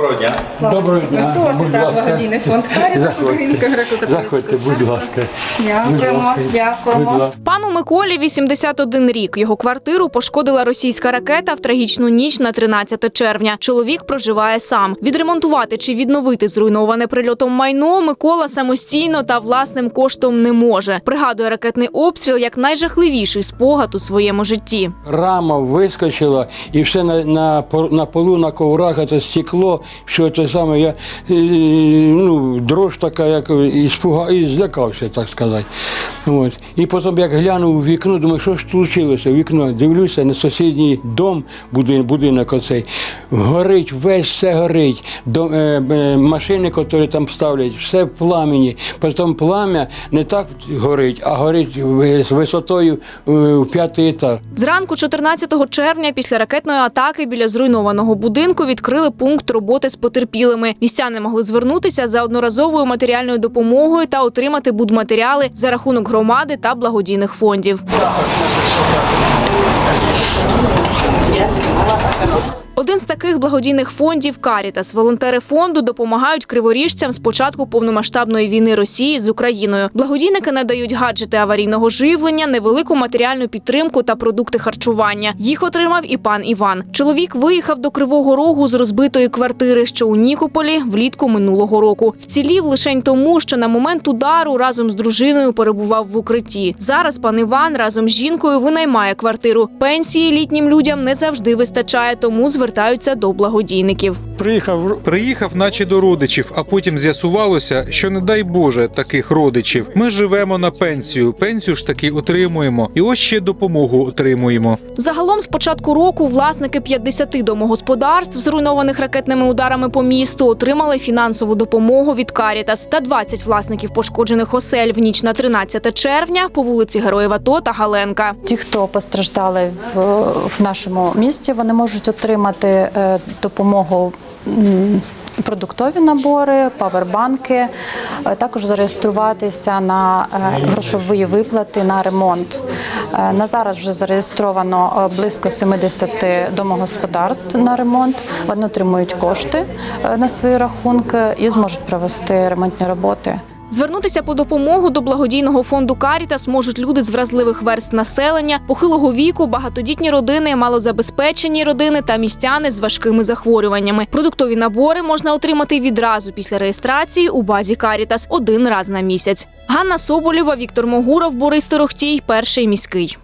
Слава Доброго Ісусу дня. Христу, Будь вітаю ласка. благодійний фонд Карітас Заходьте. Українського греко-католицького Заходьте, будь ласка. Дякуємо, Будь дякуємо. Ласка. Пану Миколі 81 рік. Його квартиру пошкодила російська ракета в трагічну ніч на 13 червня. Чоловік проживає сам. Відремонтувати чи відновити зруйноване прильотом майно Микола самостійно та власним коштом не може. Пригадує ракетний обстріл як найжахливіший спогад у своєму житті. Рама вискочила і все на, на, по- на полу, на коврах, це стекло, що це саме. Я е, ну, дрож така, як і і злякався, так сказати. От. І потім, як глянув у вікно, думаю, що ж случилося? Вікно дивлюся на сусідній дом, будинок, будинок оцей. Горить, весь все горить. До, е, е, машини, які там ставлять, все в пламені. Потім плам'я не так горить, а горить з висотою е, в п'ятий етаж. Зранку 14 червня після ракетної атаки біля зруйнованого будинку відкрили пункт роботи з потерпілими. Містяни могли звернутися за одноразовою матеріальною допомогою та отримати будматеріали за рахунок громади та благодійних фондів. Один з таких благодійних фондів Карітас. Волонтери фонду допомагають криворіжцям з початку повномасштабної війни Росії з Україною. Благодійники надають гаджети аварійного живлення, невелику матеріальну підтримку та продукти харчування. Їх отримав і пан Іван. Чоловік виїхав до Кривого Рогу з розбитої квартири, що у Нікополі влітку минулого року. Вцілів лишень тому, що на момент удару разом з дружиною перебував в укритті. Зараз пан Іван разом з жінкою винаймає квартиру. Пенсії літнім людям не завжди вистачає, тому звертаються до благодійників. Приїхав Приїхав, наче до родичів, а потім з'ясувалося, що не дай Боже таких родичів. Ми живемо на пенсію. Пенсію ж таки отримуємо, і ось ще допомогу отримуємо. Загалом з початку року власники 50 домогосподарств, зруйнованих ракетними ударами по місту, отримали фінансову допомогу від Карітас та 20 власників пошкоджених осель в ніч на 13 червня по вулиці Героїв АТО та Галенка. Ті, хто постраждали в, в нашому місті, вони можуть отримати е, допомогу. Продуктові набори, павербанки, е, також зареєструватися на е, грошові виплати на ремонт. Е, На зараз вже зареєстровано близько 70 домогосподарств на ремонт. Вони отримують кошти на свої рахунки і зможуть провести ремонтні роботи. Звернутися по допомогу до благодійного фонду Карітас можуть люди з вразливих верст населення, похилого віку, багатодітні родини, малозабезпечені родини та містяни з важкими захворюваннями. Продуктові набори можна отримати відразу після реєстрації у базі Карітас один раз на місяць. Ганна Соболєва, Віктор Могуров, Борис Торохтій, перший міський.